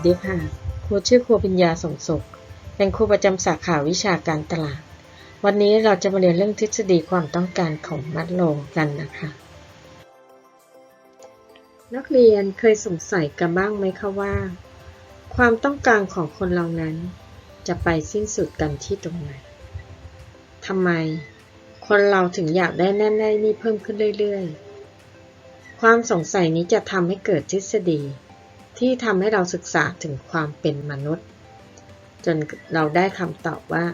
สดีค่ะ ครูชื่อครูปัญญาสงสุข เป็นครูประจำสาขาวิชาการตลาด วันนี้เราจะมาเรียนเรื่องทฤษฎีความต้องการของมัดโลกันนะคะ นักเรียนเคยสงสัยกันบ้างไหมคะว่า ความต้องการของคนเรานั้น จะไปสิ้นสุดกันที่ตรงไหนทำไม คนเราถึงอยากได้แน่ๆนี่เพิ่มขึ้นเรื่อย ๆ ความสงสัยนี้จะทำให้เกิดทฤษฎี ที่ทำให้เราศึกษาถึงความเป็นมนุษย์ จนเราได้คำตอบว่า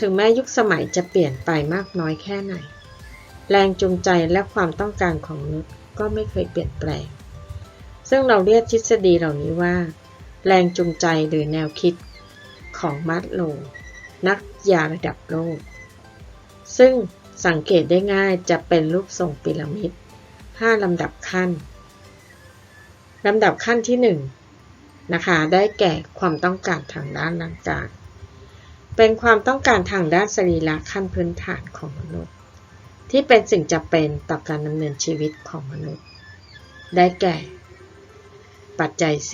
ถึงแม้ยุคสมัยจะเปลี่ยนไปมากน้อยแค่ไหน แรงจูงใจและความต้องการของมนุษย์ก็ไม่เคยเปลี่ยนแปลง ซึ่งเราเรียกทฤษฎีเหล่านี้ว่า แรงจูงใจหรือแนวคิดของมัดโล นักยาระดับโลก ซึ่งสังเกตได้ง่ายจะเป็นรูปทรงพีระมิด 5 ลำดับขั้น ลำดับขั้นที่1นะคะได้แก่ความต้องการทางด้านร่างกายเป็นความต้องการทางด้านสรีระขั้นพื้นฐานของมนุษย์ ที่เป็นสิ่งจำเป็นต่อการดำเนินชีวิตของมนุษย์ ได้แก่ ปัจจัย 4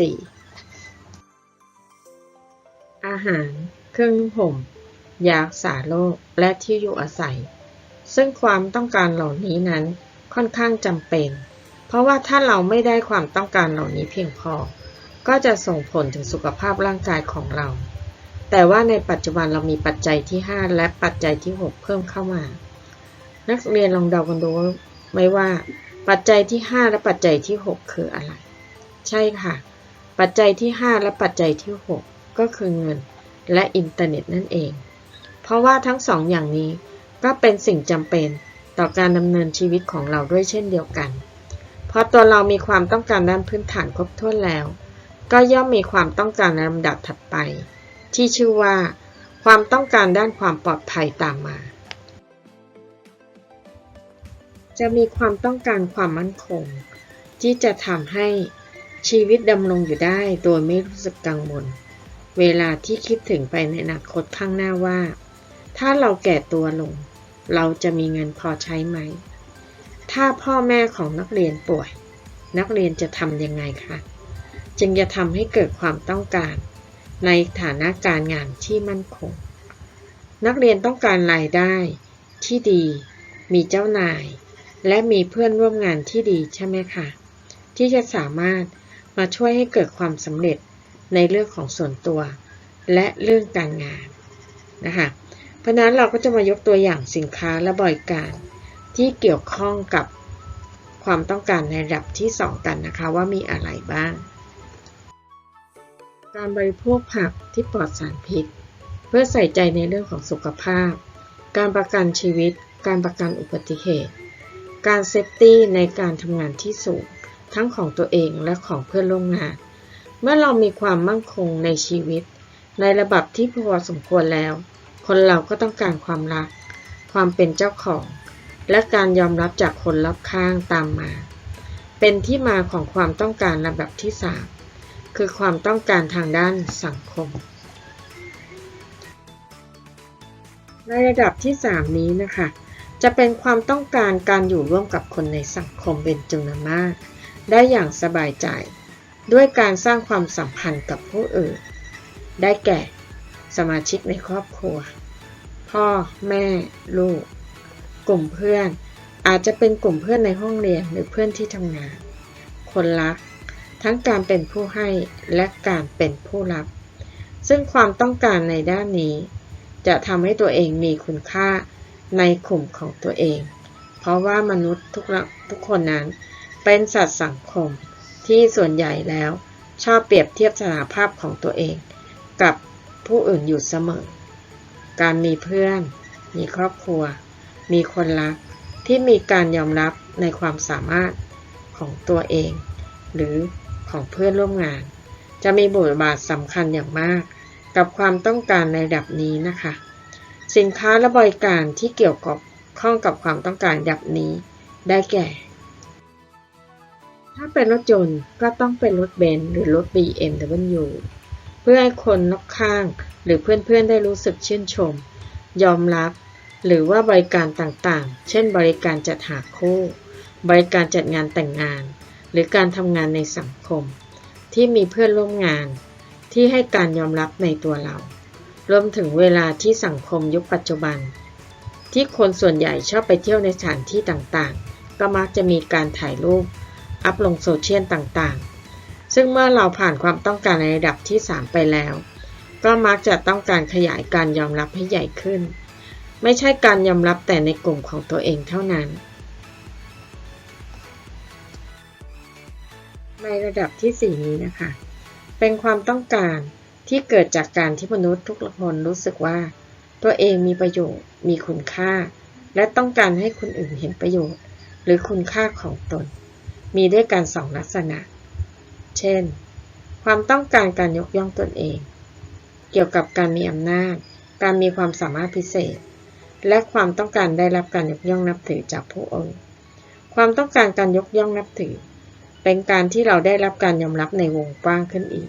อาหาร เครื่องห่มยารักษาโรคและที่อยู่อาศัย ซึ่งความต้องการเหล่านี้นั้นค่อนข้างจำเป็น เพราะว่าถ้าเราไม่ได้ความต้องการเหล่านี้เพียงพอ ก็จะส่งผลถึงสุขภาพร่างกายของเรา แต่ว่าในปัจจุบันเรามีปัจจัยที่ 5 และปัจจัยที่ 6 เพิ่มเข้ามา นักเรียนลองเดากันดูไหมว่าปัจจัยที่ 5 และปัจจัยที่ 6 คืออะไร ใช่ค่ะ ปัจจัยที่ 5 และปัจจัยที่ 6 ก็คือเงินและอินเทอร์เน็ตนั่นเอง เพราะว่าทั้งสองอย่างนี้ก็เป็นสิ่งจำเป็นต่อการดำเนินชีวิตของเราด้วยเช่นเดียวกัน เพราะตัวเรามีความต้องการด้านพื้นฐานครบถ้วนแล้ว ก็ย่อมมีความต้องการในลำดับถัดไป ที่ชื่อว่า ความต้องการด้านความปลอดภัยตามมา จะมีความต้องการความมั่นคง ที่จะทำให้ชีวิตดำรงอยู่ได้โดยไม่รู้สึกกังวล เวลาที่คิดถึงไปในอนาคตข้างหน้าว่า ถ้าเราแก่ตัวลง เราจะมีเงินพอใช้ไหม ถ้าพ่อแม่ของนักเรียนป่วย นักเรียนจะทำยังไงคะ จึงจะทำให้เกิดความต้องการ ในฐานะการงานที่มั่นคง นักเรียนต้องการรายได้ที่ดี มีเจ้านาย และมีเพื่อนร่วมงานที่ดีใช่ไหมคะ ที่จะสามารถมาช่วยให้เกิดความสำเร็จในเรื่องของส่วนตัว และเรื่องการงานนะคะ เพราะนั้นเราก็จะมายกตัวอย่างสินค้าและบริการ ที่เกี่ยวข้องกับความต้องการในระดับที่ 2 กันนะคะว่ามีอะไรบ้าง การบริโภคผักที่ปลอดสารพิษ เพื่อใส่ใจในเรื่องของสุขภาพ การประกันชีวิต การประกันอุบัติเหตุ การเซฟตี้ในการทำงานที่สูง ทั้งของตัวเองและของเพื่อนร่วมงาน เมื่อเรามีความมั่นคงในชีวิต ในระดับที่พอสมควรแล้ว คนเราก็ต้องการความรัก ความเป็นเจ้าของ และการยอมรับจากคนรอบข้างตามมา เป็นที่มาของความต้องการระดับที่ 3 คือความต้องการทางด้านสังคม ในระดับที่ 3 นี้นะคะ จะเป็นความต้องการการอยู่ร่วมกับคนในสังคมเป็นจำนวนมาก ได้อย่างสบายใจ ด้วยการสร้างความสัมพันธ์กับผู้อื่น ได้แก่สมาชิกในครอบครัว พ่อ แม่ ลูก กลุ่มเพื่อน อาจจะเป็นกลุ่มเพื่อนในห้องเรียนหรือเพื่อนที่ทำงาน คนรัก ทั้งการเป็นผู้ให้และการเป็นผู้รับ ซึ่งความต้องการในด้านนี้ จะทำให้ตัวเองมีคุณค่าในกลุ่มของตัวเอง เพราะว่ามนุษย์ทุกทุกคนนั้นเป็นสัตว์สังคมที่ส่วนใหญ่แล้วชอบเปรียบเทียบสถานภาพของตัวเอง กับผู้อื่นอยู่เสมอ การมีเพื่อน มีครอบครัว มีคนรักที่มีการยอมรับในความสามารถของตัวเอง หรือของเพื่อนร่วมงาน จะมีบทบาทสำคัญอย่างมาก กับความต้องการในระดับนี้นะคะ สินค้าและบริการที่เกี่ยวกับข้องกับความต้องการระดับนี้ ได้แก่ ถ้าเป็นรถยนต์ก็ต้องเป็นรถเบนซ์หรือรถ BMW เพื่อให้คนรอบข้างหรือเพื่อนๆได้รู้สึกชื่นชม ยอมรับ หรือว่าบริการต่างๆ เช่น บริการจัดหาคู่ บริการจัดงานแต่งงาน หรือการทำงานในสังคม ที่มีเพื่อนร่วมงาน ที่ให้การยอมรับในตัวเรา รวมถึงเวลาที่สังคมยุคปัจจุบัน ที่คนส่วนใหญ่ชอบไปเที่ยวในสถานที่ต่างๆ ก็มักจะมีการถ่ายรูป อัพลงโซเชียลต่างๆ ซึ่งเมื่อเราผ่านความต้องการในระดับที่ 3 ไปแล้ว ก็มักจะต้องการขยายการยอมรับให้ใหญ่ขึ้น ไม่ใช่การยอมรับแต่ในกลุ่มของตัวเองเท่านั้น ในระดับที่ 4 นี้นะคะ เป็นความต้องการที่เกิดจากการที่มนุษย์ทุกคนรู้สึกว่า ตัวเองมีประโยชน์ มีคุณค่า และต้องการให้คนอื่นเห็นประโยชน์ หรือคุณค่าของตน มีด้วยกันสองลักษณะ เช่น ความต้องการการยกย่องตนเอง เกี่ยวกับการมีอำนาจ การมีความสามารถพิเศษ และความต้องการได้รับการยกย่องนับถือจากผู้อื่นความต้องการการยกย่องนับถือ เป็นการที่เราได้รับการยอมรับในวงกว้างขึ้นอีก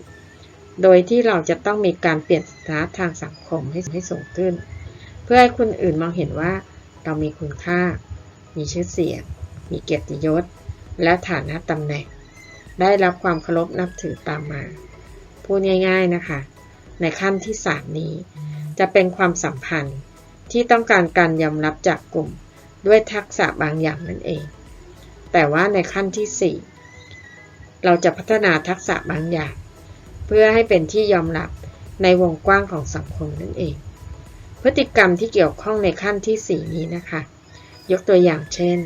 โดยที่เราจะต้องมีการเปลี่ยนสถานะทางสังคมให้ให้สูงขึ้น เพื่อให้คนอื่นมองเห็นว่าเรามีคุณค่า มีชื่อเสียง มีเกียรติยศ และฐานะตำแหน่ง ได้รับความเคารพนับถือตามมา พูดง่าย ๆนะคะ ในขั้นที่ 3 นี้ จะเป็นความสัมพันธ์ ที่ต้องการการยอมรับจากกลุ่ม ด้วยทักษะบางอย่างนั่นเอง แต่ว่าในขั้นที่ 4 เราจะพัฒนาทักษะบางอย่าง เพื่อให้เป็นที่ยอมรับในวงกว้างของสังคมนั่นเอง พฤติกรรมที่เกี่ยวข้องในขั้นที่ 4 นี้นะคะ ยกตัวอย่างเช่น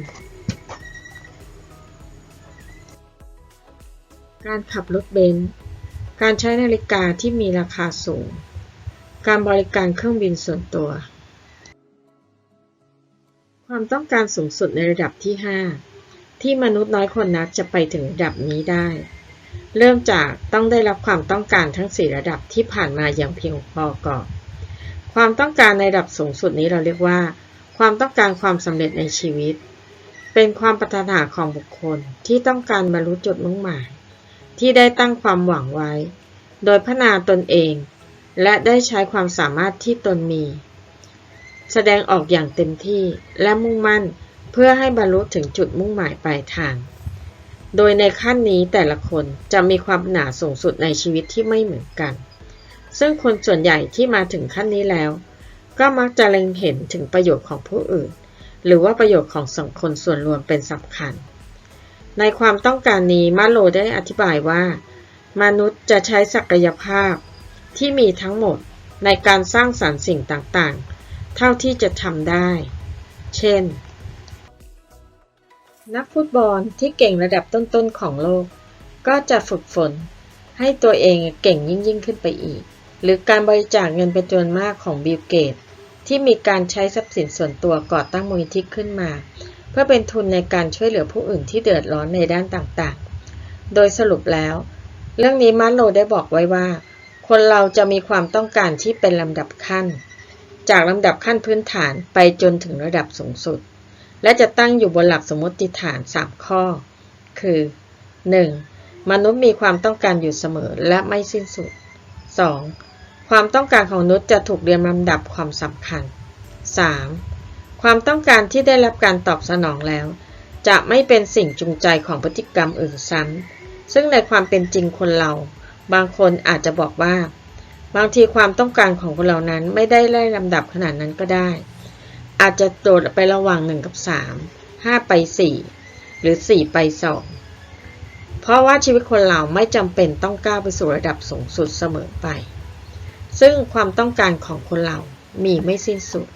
การขับรถเบนซ์การใช้นาฬิกาที่มีราคาสูง การบริการเครื่องบินส่วนตัว ความต้องการสูงสุดในระดับที่ 5 ที่มนุษย์น้อยคนนักจะไปถึงระดับนี้ได้ เริ่มจากต้องได้รับความต้องการทั้ง 4 ระดับที่ผ่านมาอย่างเพียงพอก่อน ความต้องการในระดับสูงสุดนี้เราเรียกว่า ความต้องการความสำเร็จในชีวิต เป็นความปรารถนาของบุคคลที่ต้องการบรรลุจุดมุ่งหมาย ที่ได้ตั้งความหวังไว้ โดยพัฒนาตนเอง และได้ใช้ความสามารถที่ตนมี แสดงออกอย่างเต็มที่และมุ่งมั่นเพื่อให้บรรลุถึงจุดมุ่งหมายปลายทาง โดยในขั้นนี้แต่ละคนจะมีความปรารถนาสูงสุดในชีวิตที่ไม่เหมือนกัน ซึ่งคนส่วนใหญ่ที่มาถึงขั้นนี้แล้ว ก็มักจะเล็งเห็นถึงประโยชน์ของผู้อื่น หรือว่าประโยชน์ของสังคมส่วนรวมเป็นสำคัญ ในความต้องการนี้มาโลได้อธิบายว่า มนุษย์จะใช้ศักยภาพที่มีทั้งหมดในการสร้างสรรค์สิ่งต่างๆ เท่าที่จะทำได้ เช่น นักฟุตบอลที่เก่งระดับต้นๆของโลก ก็จะฝึกฝน ให้ตัวเองเก่งยิ่งยิ่งขึ้นไปอีก หรือการบริจาคเงินเป็นจำนวนมากของบิลเกตที่มีการใช้ทรัพย์สินส่วนตัวก่อตั้งมูลนิธิขึ้นมา เพื่อเป็นทุนในการช่วยเหลือผู้อื่นที่เดือดร้อนในด้านต่างๆ โดยสรุปแล้ว เรื่องนี้มาร์โลได้บอกไว้ว่า คนเราจะมีความต้องการที่เป็นลำดับขั้น จากลำดับขั้นพื้นฐานไปจนถึงระดับสูงสุด และจะตั้งอยู่บนหลักสมมติฐาน 3 ข้อ คือ 1. มนุษย์มีความต้องการอยู่เสมอและไม่สิ้นสุด 2. ความต้องการของมนุษย์จะถูกเรียงลำดับความสำคัญ 3. ความต้องการที่ได้รับการตอบสนองแล้ว จะไม่เป็นสิ่งจูงใจของพฤติกรรมอื่นซ้ำซึ่งในความเป็นจริงคนเรา บางคนอาจจะบอกว่า บางทีความต้องการของคนเรานั้นไม่ได้ไล่ลำดับขนาดนั้นก็ได้ อาจจะโดดไประหว่าง1กับ3 5 ไป 4 หรือ 4 ไป 2 เพราะว่าชีวิตคนเราไม่จำเป็นต้องก้าวไปสู่ระดับสูงสุดเสมอไป ซึ่งความต้องการของคนเรามีไม่สิ้นสุด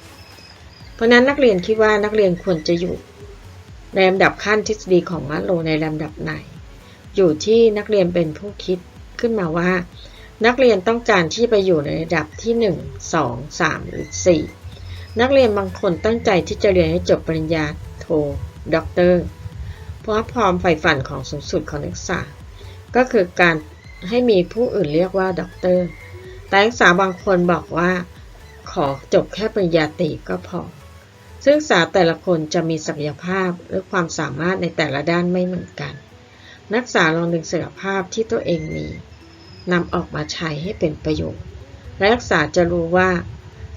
เพราะนั้นนักเรียนคิดว่านักเรียนควรจะอยู่ ในลำดับขั้นทฤษฎีของมัสโลในลำดับไหน อยู่ที่นักเรียนเป็นผู้คิดขึ้นมาว่า นักเรียนต้องการที่ไปอยู่ในระดับที่ 1 2 3 หรือ 4 นักเรียนบางคนตั้งใจที่จะเรียนให้จบปริญญาโทด็อกเตอร์เพราะความใฝ่ฝันของสูงสุดของนักศึกษา ก็คือการให้มีผู้อื่นเรียกว่าด็อกเตอร์ แต่นักศึกษาบางคนบอกว่า ขอจบแค่ปริญญาตรีก็พอ ซึ่งศึกษาแต่ละคนจะมีศักยภาพหรือความสามารถในแต่ละด้านไม่เหมือนกัน นักศึกษาลองดึงศักยภาพที่ตัวเองมี นำออกมาใช้ให้เป็นประโยชน์นักศึกษาจะรู้ว่า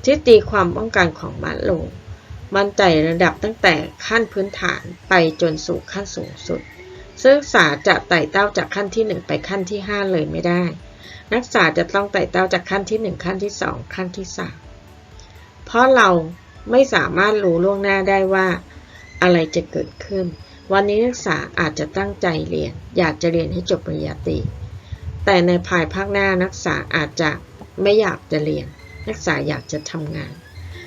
ทฤษฎีความป้องกันของมัดโลว์มันไต่ระดับตั้งแต่ขั้นพื้นฐานไปจนสู่ขั้นสูงสุด ซึ่งศึกษาจะไต่เต้าจากขั้นที่ 1 ไปขั้นที่ 5 เลยไม่ได้ นักศึกษาจะต้องไต่เต้าจากขั้นที่ 1 ขั้นที่ 2 ขั้นที่ 3 เพราะเราไม่สามารถรู้ล่วงหน้าได้ว่า อะไรจะเกิดขึ้น วันนี้นักศึกษาอาจจะตั้งใจเรียน อยากจะเรียนให้จบปริญญาตรี แต่ในภายภาคหน้านักศึกษาอาจจะไม่อยากจะเรียน นักศึกษาอยากจะทำงาน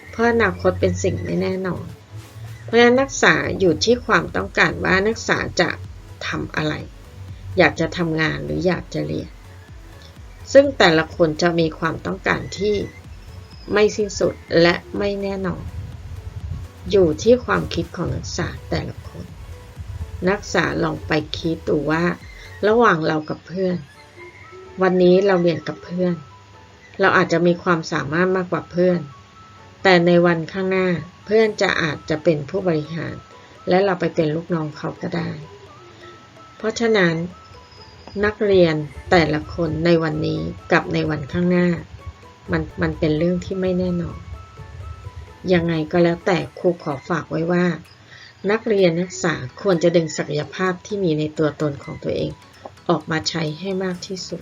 เพราะอนาคตเป็นสิ่งไม่แน่นอน เพราะฉะนั้นนักศึกษาอยู่ที่ความต้องการว่านักศึกษาจะทำอะไร อยากจะทำงานหรืออยากจะเรียน ซึ่งแต่ละคนจะมีความต้องการที่ไม่สิ้นสุดและไม่แน่นอน อยู่ที่ความคิดของนักศึกษาแต่ละคน นักศึกษาลองไปคิดดูว่า ระหว่างเรากับเพื่อน วันนี้เราเรียนกับเพื่อน เราอาจจะมีความสามารถมากกว่าเพื่อน แต่ในวันข้างหน้าเพื่อนจะอาจจะเป็นผู้บริหาร และเราไปเป็นลูกน้องเขาก็ได้ เพราะฉะนั้น นักเรียนแต่ละคนในวันนี้กับในวันข้างหน้า มันมันเป็นเรื่องที่ไม่แน่นอน ยังไงก็แล้วแต่ครูขอฝากไว้ว่า นักเรียนนักศึกษาควรจะดึงศักยภาพที่มีในตัวตนของตัวเองออกมาใช้ให้มากที่สุด